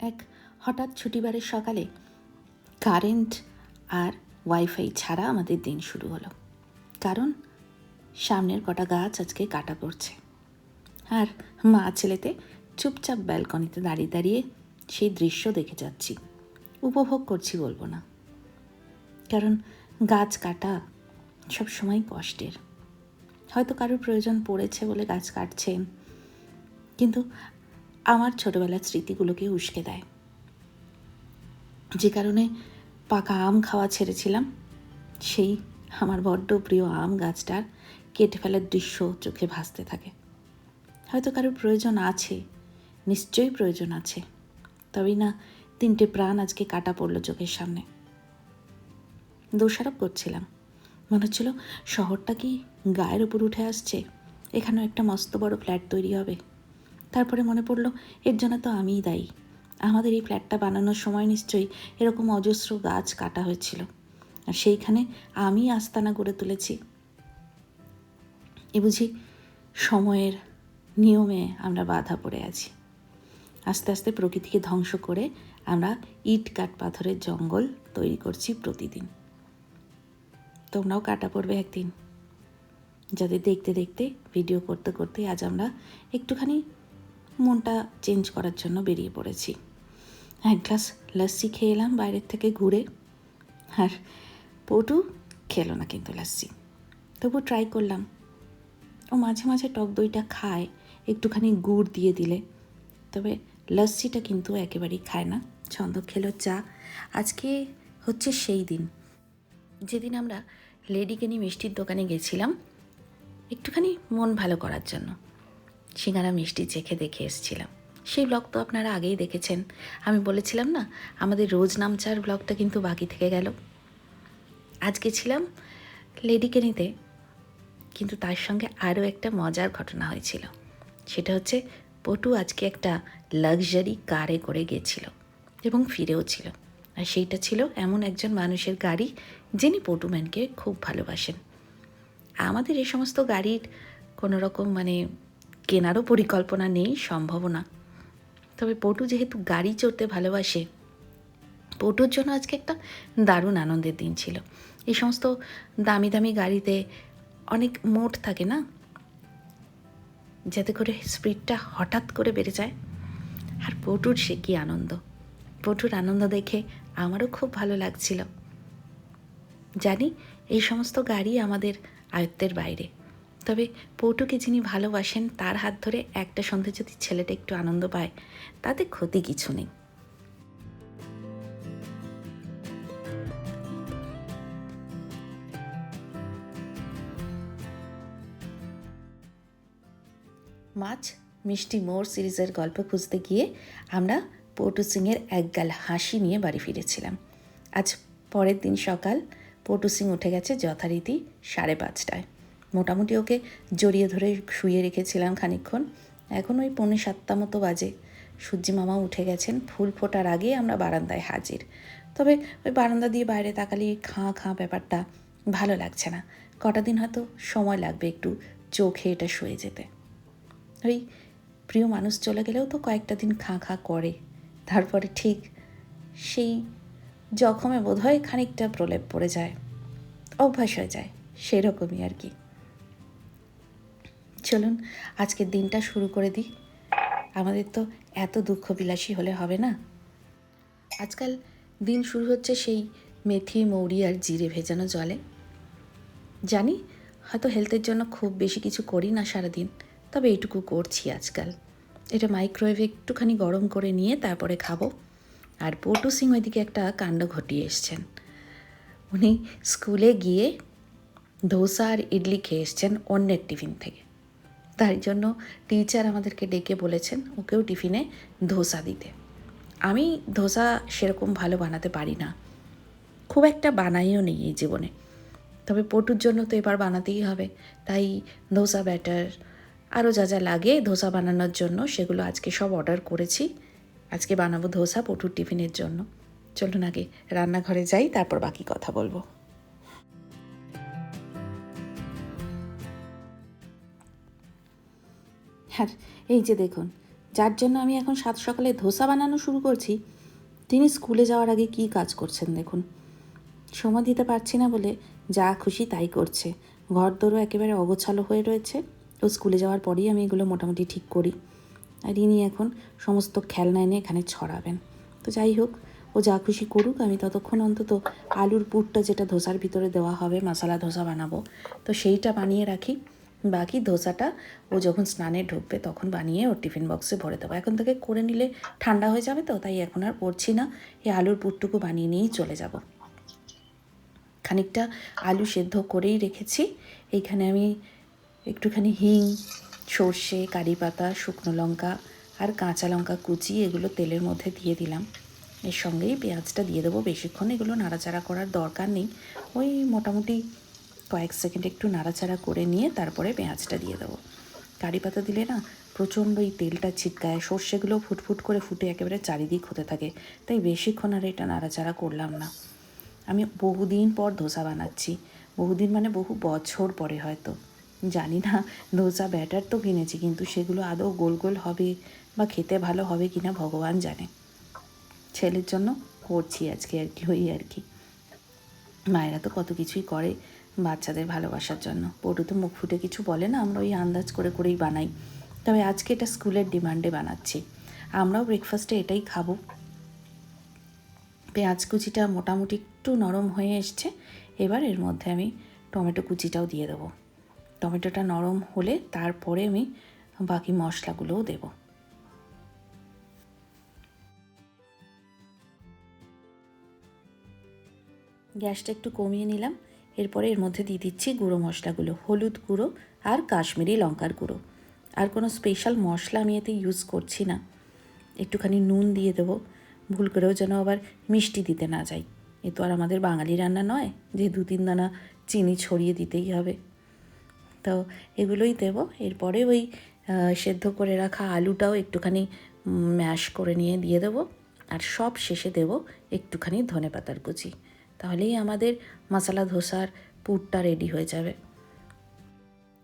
এক হঠাৎ ছুটিবারের সকালে কারেন্ট আর ওয়াইফাই ছাড়া আমাদের দিন শুরু হলো। কারণ সামনের কটা গাছ আজকে কাটা পড়ছে। আর মা ছেলেতে চুপচাপ ব্যালকনিতে দাঁড়িয়ে দাঁড়িয়ে সেই দৃশ্য দেখে যাচ্ছি। উপভোগ করছি বলব না। কারণ গাছ কাটা সব সময় কষ্টের। হয়তো কারোর প্রয়োজন পড়েছে বলে গাছ কাটছেন কিন্তু আমার ছোটবেলার স্মৃতিগুলোকে উস্কে দেয়। যে কারণে পাকা আম খাওয়া ছেড়েছিলাম, সেই আমার বড্ড প্রিয় আম গাছটার কেটে ফেলার দৃশ্য চোখে ভাসতে থাকে। হয়তো কারোর প্রয়োজন আছে, নিশ্চয়ই প্রয়োজন আছে, তবেই না তিনটে প্রাণ আজকে কাটা পড়ল চোখের সামনে। দোষারোপ করছিলাম। মনে হচ্ছিল শহরটা কি গায়ের উপর উঠে আসছে, এখানেও একটা মস্ত বড় ফ্ল্যাট তৈরি হবে। তারপরে মনে পড়ল, এর জন্য তো আমিই দায়ী। আমাদের এই ফ্ল্যাটটা বানানোর সময় নিশ্চয়ই এরকম অজস্র গাছ কাটা হয়েছিল। আর সেইখানে আমি আস্তানা গড়ে তুলেছি। এ বুঝি সময়ের নিয়মে আমরা বাধা পড়ে আছি। আস্তে আস্তে প্রকৃতিকে ধ্বংস করে আমরা ইট কাঠ পাথরের জঙ্গল তৈরি করছি প্রতিদিন। তোমরাও কাটা পড়বে একদিন। যাদের দেখতে দেখতে, ভিডিও করতে করতে আজ আমরা একটুখানি মনটা চেঞ্জ করার জন্য বেরিয়ে পড়েছি। এক গ্লাস লস্যি খেয়ে এলাম বাইরের থেকে ঘুরে। আর পটু খেলো না কিন্তু লস্যি। তবু ট্রাই করলাম। ও মাঝে মাঝে টক দইটা খায়, একটুখানি গুড় দিয়ে দিলে। তবে লস্যিটা কিন্তু একেবারেই খায় না। ছন্দ খেলো চা। আজকে হচ্ছে সেই দিন। যেদিন আমরা লেডিকেনি মিষ্টির দোকানে গেছিলাম, একটুখানি মন ভালো করার জন্য। সিঙ্গারা মিষ্টি চেখে দেখে এসেছিলাম। সেই ব্লগ তো আপনারা আগেই দেখেছেন। আমি বলেছিলাম না, আমাদের রোজ নামচার ব্লগটা কিন্তু বাকি থেকে গেল। আজকে ছিলাম লেডিকেনিতে, কিন্তু তার সঙ্গে আরও একটা মজার ঘটনা হয়েছিল। সেটা হচ্ছে পটু আজকে একটা লাক্সারি কারে করে গেছিল এবং ফিরেও ছিল। আর সেইটা ছিল এমন একজন মানুষের গাড়ি যিনি পটুম্যানকে খুব ভালোবাসেন। আমাদের এই সমস্ত গাড়ির কোনো রকম মানে কেনারও পরিকল্পনা নেই সম্ভাবনা তবে পটু যেহেতু গাড়ি চড়তে ভালোবাসে, পটুর জন্য আজকে একটা দারুণ আনন্দের দিন ছিল। এই সমস্ত দামি দামি গাড়িতে অনেক মোট থাকে না? যাতে করে স্পিডটা হঠাৎ করে বেড়ে যায়। আর পটুর সে কী আনন্দ। পটুর আনন্দ দেখে আমারও খুব ভালো লাগছিল। জানি এই সমস্ত গাড়ি আমাদের আয়ত্তের বাইরে। তবে পটুকে যিনি ভালোবাসেন, তার হাত ধরে একটা সন্ধে যদি ছেলেটা একটু আনন্দ পায়। তাতে ক্ষতি কিছু নেই। মাছ, মিষ্টি মোর সিরিজের গল্প খুঁজতে গিয়ে আমরা পটু সিংয়ের একগাল হাসি নিয়ে বাড়ি ফিরেছিলাম। আজ পরের দিন সকাল, পটু সিং উঠে গেছে যথারীতি সাড়ে পাঁচটায়। মোটামুটি ওকে জড়িয়ে ধরে শুয়ে রেখেছিলাম খানিক্ষণ এখন ওই পৌনে সাতটা মতো বাজে। সূর্যি মামা উঠে গেছেন, ফুল ফোটার আগে আমরা বারান্দায় হাজির। তবে ওই বারান্দা দিয়ে বাইরে তাকালি খাঁ খাঁ ব্যাপারটা ভালো লাগছে না। কটা দিন হয়তো সময় লাগবে একটু চোখে এটা শুয়ে যেতে। ওই প্রিয় মানুষ চলে গেলেও তো কয়েকটা দিন খাঁ খাঁ করে। তারপরে ঠিক সেই জখমে বোধ হয় খানিকটা প্রলেপ পড়ে যায়। অভ্যাস হয়ে যায়, সেরকমই আর কি। চলুন, আজকের দিনটা শুরু করে দিই। আমাদের তো এত দুঃখ বিলাসী হলে হবে না? আজকাল দিন শুরু হচ্ছে সেই মেথি, মৌরি আর জিরে ভেজানো জলে। জানি হয়তো হেলথের জন্য খুব বেশি কিছু করি না সারাদিন, তবে এইটুকু করছি আজকাল। এটা মাইক্রোওয়েভে একটুখানি গরম করে নিয়ে তারপরে খাব। আর পটু সিং ওইদিকে একটা কাণ্ড ঘটিয়ে এসছেন। উনি স্কুলে গিয়ে ধোসা আর ইডলি খেয়ে এসছেন অন্যের টিফিন থেকে। তাই জন্য টিচার আমাদেরকে ডেকে বলেছেন, ওকেও টিফিনে ধোসা দিতে। আমি ধোসা সেরকম ভালো বানাতে পারি না। খুব একটা বানাইও নেই এই জীবনে। তবে পটুর জন্য তো এবার বানাতেই হবে। তাই ধোসা ব্যাটার আরও যা যা লাগে ধোসা বানানোর জন্য সেগুলো আজকে সব অর্ডার করেছি। আজকে বানাবো ধোসা পটুর টিফিনের জন্য। চলুন আগে রান্নাঘরে যাই, তারপর বাকি কথা বলব। আর এই যে দেখুন, যার জন্য আমি এখন সাত সকালে ধোসা বানানো শুরু করছি, তিনি স্কুলে যাওয়ার আগে কি কাজ করছেন দেখুন। সময় দিতে পারছি না বলে যা খুশি তাই করছে। ঘর দোরও একেবারে অগোছালো হয়ে রয়েছে। ও স্কুলে যাওয়ার পরেই আমি এগুলো মোটামুটি ঠিক করি। আর ইনি এখন সমস্ত খেলনা এনে এখানে ছড়াবেন। তো যাই হোক, ও যা খুশি করুক, আমি ততক্ষণ অন্তত আলুর পুরটা যেটা ধোসার ভিতরে দেওয়া হবে, মশলা ধোসা বানাবো, তো সেইটা বানিয়ে রাখি। বাকি ধোসাটা ও যখন স্নানে ঢুকবে তখন বানিয়ে ওর টিফিন বক্সে ভরে দেবো। এখন থেকে করে নিলে ঠান্ডা হয়ে যাবে তো, তাই এখন আর পড়ছি না। এই আলুর পুরটুকু বানিয়ে নিয়েই চলে যাব। খানিকটা আলু সেদ্ধ করেই রেখেছি। এইখানে আমি একটুখানি হিং, সর্ষে, কারি পাতা, শুকনো লঙ্কা আর কাঁচা লঙ্কা কুচি এগুলো তেলের মধ্যে দিয়ে দিলাম। এর সঙ্গেই পেঁয়াজটা দিয়ে দেবো। বেশিক্ষণ এগুলো নাড়াচাড়া করার দরকার নেই। ওই মোটামুটি কয়েক সেকেন্ড একটু নাড়াচাড়া করে নিয়ে তারপরে পেঁয়াজটা দিয়ে দেবো। কারি পাতা দিলে না প্রচণ্ড এই তেলটা ছিটকায়, সর্ষেগুলো ফুটফুট করে ফুটে একেবারে চারিদিক হতে থাকে, তাই বেশিক্ষণ আর এটা নাড়াচাড়া করলাম না। আমি বহুদিন পর ধোসা বানাচ্ছি, বহুদিন মানে বহু বছর পরে হয়তো। জানি না ধোসা ব্যাটার তো কিনেছি, কিন্তু সেগুলো আদৌ গোল গোল হবে বা খেতে ভালো হবে কি না ভগবান জানে। ছেলের জন্য করছি আজকে আর কি, ওই আর কি। মায়েরা তো কত কিছুই করে বাচ্চাদের ভালোবাসার জন্য। পটু তো মুখ ফুটে কিছু বলে না, আমরা ওই আন্দাজ করে করেই বানাই। তবে আজকে এটা স্কুলের ডিমান্ডে বানাচ্ছি। আমরাও ব্রেকফাস্টে এটাই খাব। পেঁয়াজ কুচিটা মোটামুটি একটু নরম হয়ে এসছে, এবার এর মধ্যে আমি টমেটো কুচিটাও দিয়ে দেবো। টমেটোটা নরম হলে তারপরে আমি বাকি মশলাগুলোও দেব। গ্যাসটা একটু কমিয়ে নিলাম। এরপরে এর মধ্যে দিয়ে দিচ্ছি গুঁড়ো মশলাগুলো, হলুদ গুঁড়ো আর কাশ্মীরি লঙ্কার গুঁড়ো। আর কোনো স্পেশাল মশলা আমি এতে ইউজ করছি না। একটুখানি নুন দিয়ে দেবো, ভুল করেও যেন আবার মিষ্টি দিতে না যাই। এ তো আর আমাদের বাঙালি রান্না নয়, যে দু তিন দানা চিনি ছড়িয়ে দিতেই হবে। তো এগুলোই দেব। এরপরে ওই সেদ্ধ করে রাখা আলুটাও একটুখানি ম্যাশ করে নিয়ে দিয়ে দেবো। আর সব শেষে দেব একটুখানি ধনে পাতার কুচি। তাহলেই আমাদের মশলা ধোসার পুরটা রেডি হয়ে যাবে।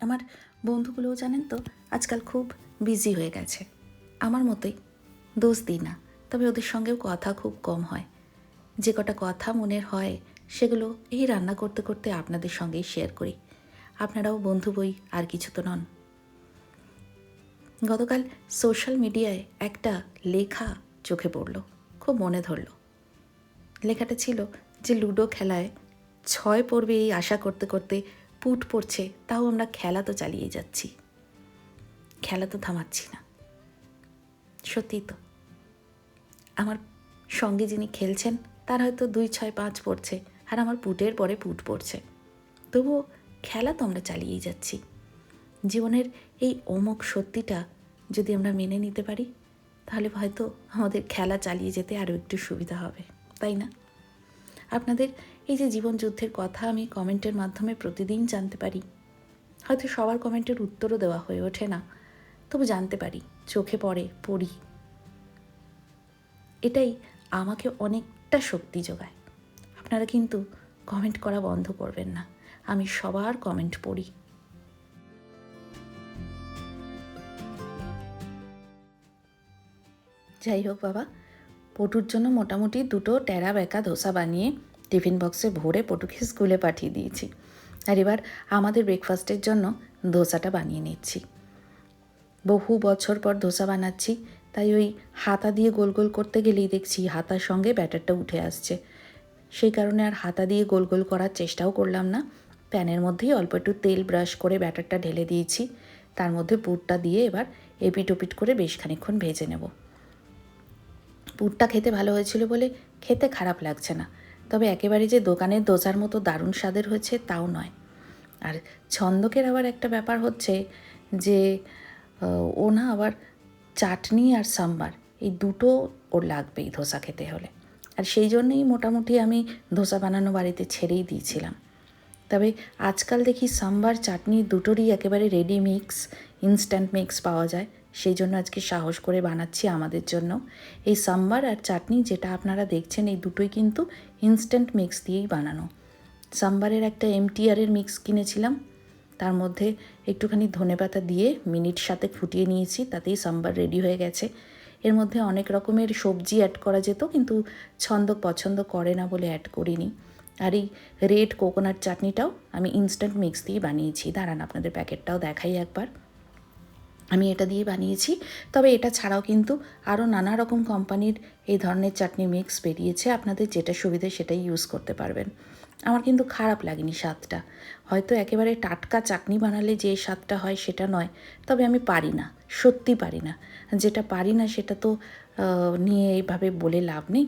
আমার বন্ধুগুলোও জানেন তো, আজকাল খুব বিজি হয়ে গেছে। আমার মতোই, দোষ দিই না, তবে ওদের সঙ্গেও কথা খুব কম হয়। যে কটা কথা মনের হয়, সেগুলো এই রান্না করতে করতে আপনাদের সঙ্গেই শেয়ার করি। আপনারাও বন্ধু বই আর কিছু তো নন। গতকাল সোশ্যাল মিডিয়ায় একটা লেখা চোখে পড়ল, খুব মনে ধরল। লেখাটা ছিল যে লুডো খেলায় ছয় পড়বে এই আশা করতে করতে পুট পড়ছে, তাও আমরা খেলা তো চালিয়ে যাচ্ছি। খেলা তো থামাচ্ছি না। সত্যি তো। আমার সঙ্গে যিনি খেলছেন, তার হয়তো দুই, ছয়, পাঁচ পড়ছে, আর আমার পুটের পরে পুট পড়ছে। তবুও খেলা তো আমরা চালিয়েই যাচ্ছি। জীবনের এই অমুক সত্যিটা যদি আমরা মেনে নিতে পারি, তাহলে হয়তো আমাদের খেলা চালিয়ে যেতে আরও একটু সুবিধা হবে, তাই না? আপনাদের এই যে জীবন যুদ্ধের কথা আমি কমেন্টের মাধ্যমে প্রতিদিন জানতে পারি। হয়তো সবার কমেন্টের উত্তরও দেওয়া হয়ে ওঠে না। তবু জানতে পারি, চোখে পড়ে, পড়ি। এটাই আমাকে অনেকটা শক্তি যোগায়। আপনারা কিন্তু কমেন্ট করা বন্ধ করবেন না। আমি সবার কমেন্ট পড়ি। যাই হোক বাবা, পটুর জন্য মোটামুটি দুটো টেরা বেঁকা ধোসা বানিয়ে টিফিন বক্সে ভরে পটুকে স্কুলে পাঠিয়ে দিয়েছি। আর এবার আমাদের ব্রেকফাস্টের জন্য ধোসাটা বানিয়ে নিচ্ছি। বহু বছর পর ধোসা বানাচ্ছি, তাই ওই হাতা দিয়ে গোল গোল করতে গেলেই দেখছি হাতার সঙ্গে ব্যাটারটা উঠে আসছে। সেই কারণে আর হাতা দিয়ে গোল গোল করার চেষ্টাও করলাম না। প্যানের মধ্যেই অল্প একটু তেল ব্রাশ করে ব্যাটারটা ঢেলে দিয়েছি। তার মধ্যে পুরটা দিয়ে এবার এপিট ওপিট করে বেশ খানিক্ষণ ভেজে নেব। পুরটা খেতে ভালো হয়েছিল বলে খেতে খারাপ লাগছে না। তবে একেবারে যে দোকানের দোচার মতো দারুণ স্বাদের হয়েছে তাও নয়। আর ছন্দকের আবার একটা ব্যাপার হচ্ছে যে ও না আবার চাটনি আর সাম্বার, এই দুটো ওর লাগবেই ধোসা খেতে হলে। আর সেই জন্যেই মোটামুটি আমি ধোসা বানানো বাড়িতে ছেড়েই দিয়েছিলাম। তবে আজকাল দেখি সাম্বার, চাটনি দুটোরই একেবারে রেডি মিক্স ইনস্ট্যান্ট মিক্স পাওয়া যায়। সেই জন্য আজকে সাহস করে বানাচ্ছি আমাদের জন্য। এই সাম্বার আর চাটনি যেটা আপনারা দেখছেন, এই দুটোই কিন্তু ইনস্ট্যান্ট মিক্স দিয়েই বানানো। সাম্বারের একটা এমটিআরের মিক্স কিনেছিলাম। তার মধ্যে একটুখানি ধনেপাতা দিয়ে মিনিট সাথে ফুটিয়ে নিয়েছি, তাতেই সাম্বার রেডি হয়ে গেছে। এর মধ্যে অনেক রকমের সবজি অ্যাড করা যেত, কিন্তু ছন্দ পছন্দ করে না বলে অ্যাড করিনি। আর এই রেড কোকোনাট চাটনিটাও আমি ইনস্ট্যান্ট মিক্স দিয়ে বানিয়েছি। দাঁড়ান, আপনাদের প্যাকেটটাও দেখাই একবার। আমি এটা দিয়ে বানিয়েছি। তবে এটা ছাড়াও কিন্তু আরও নানা রকম কোম্পানির এই ধরনের চাটনি মিক্স বেরিয়েছে। আপনাদের যেটা সুবিধে সেটাই ইউজ করতে পারবেন। আমার কিন্তু খারাপ লাগেনি স্বাদটা। হয়তো একেবারে টাটকা চাটনি বানালে যে স্বাদটা হয় সেটা নয়। তবে আমি পারি না, সত্যি পারি না। যেটা পারি না সেটা তো নিয়ে এইভাবে বলে লাভ নেই।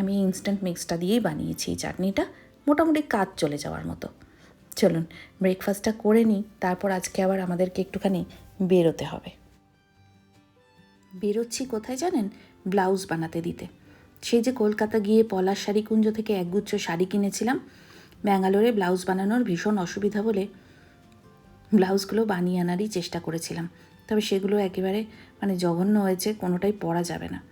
আমি ইনস্ট্যান্ট মিক্সটা দিয়েই বানিয়েছি এই চাটনিটা। মোটামুটি কাজ চলে যাওয়ার মতো। চলুন ব্রেকফাস্টটা করে নিই। তারপর আজকে আবার আমাদেরকে একটুখানি বেরোতে হবে। বেরোচ্ছি কোথায় জানেন? ব্লাউজ বানাতে দিতে। সেই যে কলকাতা গিয়ে পলাশ শাড়ি কুঞ্জ থেকে একগুচ্ছ শাড়ি কিনেছিলাম, ব্যাঙ্গালোরে ব্লাউজ বানানোর ভীষণ অসুবিধা বলে ব্লাউজগুলো বানিয়ে আনারই চেষ্টা করেছিলাম। তবে সেগুলো একেবারে মানে জঘন্য হয়েছে, কোনোটাই পরা যাবে না।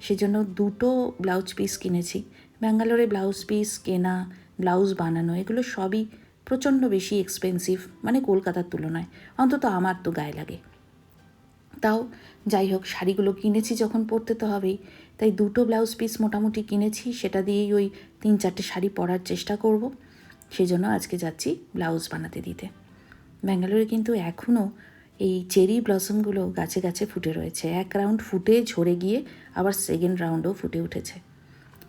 সেজন্য দুটো ব্লাউজ পিস কিনেছি। ব্যাঙ্গালোরে ব্লাউজ পিস, কেনা, ব্লাউজ বানানো, এগুলো সবই প্রচণ্ড বেশি এক্সপেন্সিভ মানে কলকাতার তুলনায়। অন্তত আমার তো গায়ে লাগে। তাও, যাই হোক, শাড়িগুলো কিনেছি যখন পরতে তো হবেই। তাই দুটো ব্লাউজ পিস মোটামুটি কিনেছি, সেটা দিয়েই ওই তিন চারটে শাড়ি পরার চেষ্টা করব। সেই জন্য আজকে যাচ্ছি ব্লাউজ বানাতে দিতে। ব্যাঙ্গালোরে কিন্তু এখনও এই চেরি ব্লসমগুলো গাছে গাছে ফুটে রয়েছে। এক রাউন্ড ফুটে ঝরে গিয়ে আবার সেকেন্ড রাউন্ডও ফুটে উঠেছে।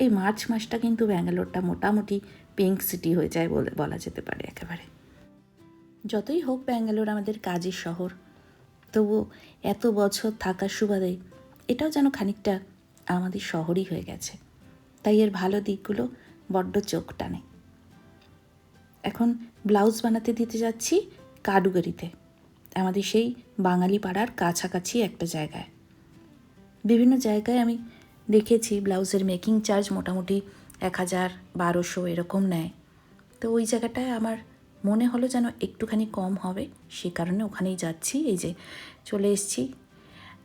এই মার্চ মাসটা কিন্তু ব্যাঙ্গালোরটা মোটামুটি পিঙ্ক সিটি হয়ে যায় বলে বলা যেতে পারে একেবারে। যতই হোক ব্যাঙ্গালোর আমাদের কাজের শহর, তবুও এত বছর থাকার সুবাদে এটাও যেন খানিকটা আমাদের শহরই হয়ে গেছে। তাই এর ভালো দিকগুলো বড্ড চোখ টানে। এখন ব্লাউজ বানাতে দিতে যাচ্ছি কাডুগারিতে আমাদের সেই বাঙালি পাড়ার কাছাকাছি একটা জায়গায়। বিভিন্ন জায়গায় আমি দেখেছি ব্লাউজের মেকিং চার্জ মোটামুটি এক হাজার বারোশো এরকম নেয়। তো ওই জায়গাটায় আমার মনে হলো যেন একটুখানি কম হবে। সে কারণে ওখানেই যাচ্ছি। এই যে চলে এসছি।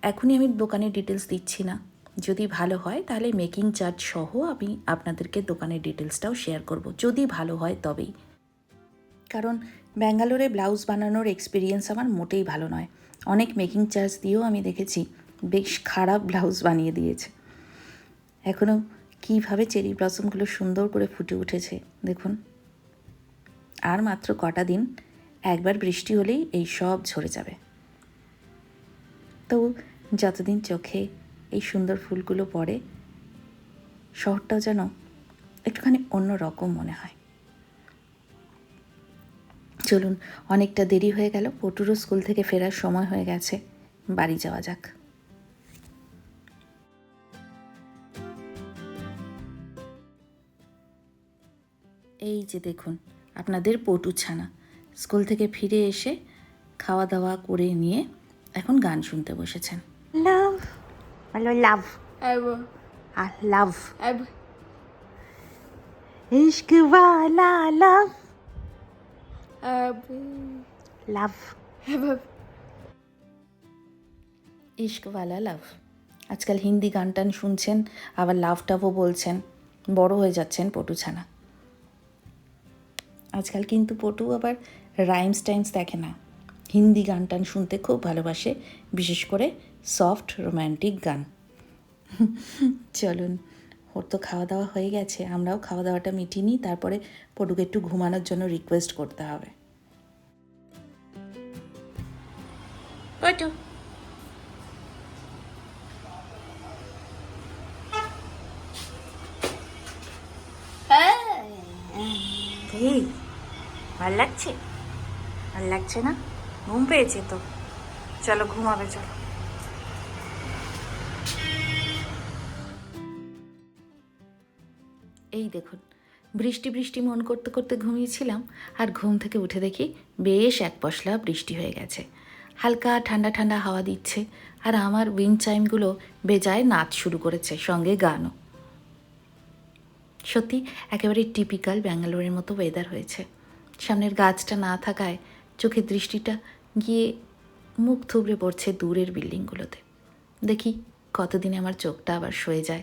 এখনই আমি দোকানের ডিটেলস দিচ্ছি না। যদি ভালো হয় তাহলে মেকিং চার্জ সহ আমি আপনাদেরকে দোকানের ডিটেলসটাও শেয়ার করব। যদি ভালো হয় তবেই। কারণ ব্যাঙ্গালোরে ব্লাউজ বানানোর এক্সপিরিয়েন্স আমার মোটেই ভালো নয়। অনেক মেকিং চার্জ দিয়েও আমি দেখেছি, বেশ খারাপ ব্লাউজ বানিয়ে দিয়েছে। এখনও কীভাবে চেরি ব্লসমগুলো সুন্দর করে ফুটে উঠেছে, দেখুন। আর মাত্র কটা দিন, একবার বৃষ্টি হলেই এই সব ঝরে যাবে। তো যতদিন চোখে এই সুন্দর ফুলগুলো পড়ে, শহরটাও যেন একটুখানি অন্য রকম মনে হয়। চলুন, অনেকটা দেরি হয়ে গেল, পটুরও স্কুল থেকে ফেরার সময় হয়ে গেছে, বাড়ি যাওয়া যাক। এই যে দেখুন আপনাদের পটু ছানা। স্কুল থেকে ফিরে এসে খাওয়া দাওয়া করে নিয়ে এখন গান শুনতে বসেছেন। লাভ বলো। লাভ আর লাভ ever, ইশক वाला লাভ লাভ. ইশকওয়ালা লাভ আজকাল হিন্দি গান টান শুনছেন আবার লাভ টাভও বলছেন। বড় হয়ে যাচ্ছেন পটু ছানা। আজকাল কিন্তু পটু আবার রাইমস টাইমস দেখে না। হিন্দি গান টান শুনতে খুব ভালোবাসে, বিশেষ করে সফট রোম্যান্টিক গান। চলুন, ওর তো খাওয়া দাওয়া হয়ে গেছে, আমরাও খাওয়া দাওয়াটা মিটিয়ে নিই, তারপরে পটুকে একটু ঘুমানোর জন্য রিকোয়েস্ট করতে হবে। পটু। ভালো লাগছে? ভালো লাগছে না? ঘুম পেয়েছে তো। চলো, ঘুমাবে, চলো। এই দেখুন, বৃষ্টি বৃষ্টি মন করতে করতে ঘুমিয়েছিলাম আর ঘুম থেকে উঠে দেখি বেশ এক পশলা বৃষ্টি হয়ে গেছে। হালকা ঠান্ডা ঠান্ডা হাওয়া দিচ্ছে আর আমার উইন্ড চাইমগুলো বেজায় নাচ শুরু করেছে, সঙ্গে গানও। সত্যি, একেবারে টিপিক্যাল ব্যাঙ্গালোরের মতো ওয়েদার হয়েছে। সামনের গাছটা না থাকায় চোখের দৃষ্টিটা গিয়ে মুখ থুবড়ে পড়ছে দূরের বিল্ডিংগুলোতে। দেখি কতদিনে আমার চোখটা আবার সয়ে যায়।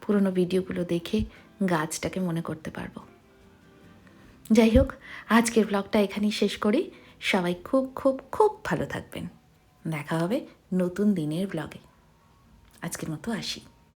পুরনো ভিডিওগুলো দেখে গাছটাকে মনে করতে পারব। যাই হোক, আজকের ব্লগটা এখানেই শেষ করি। সবাই খুব খুব খুব ভালো থাকবেন। দেখা হবে নতুন দিনের ব্লগে আজকের মতো আসি।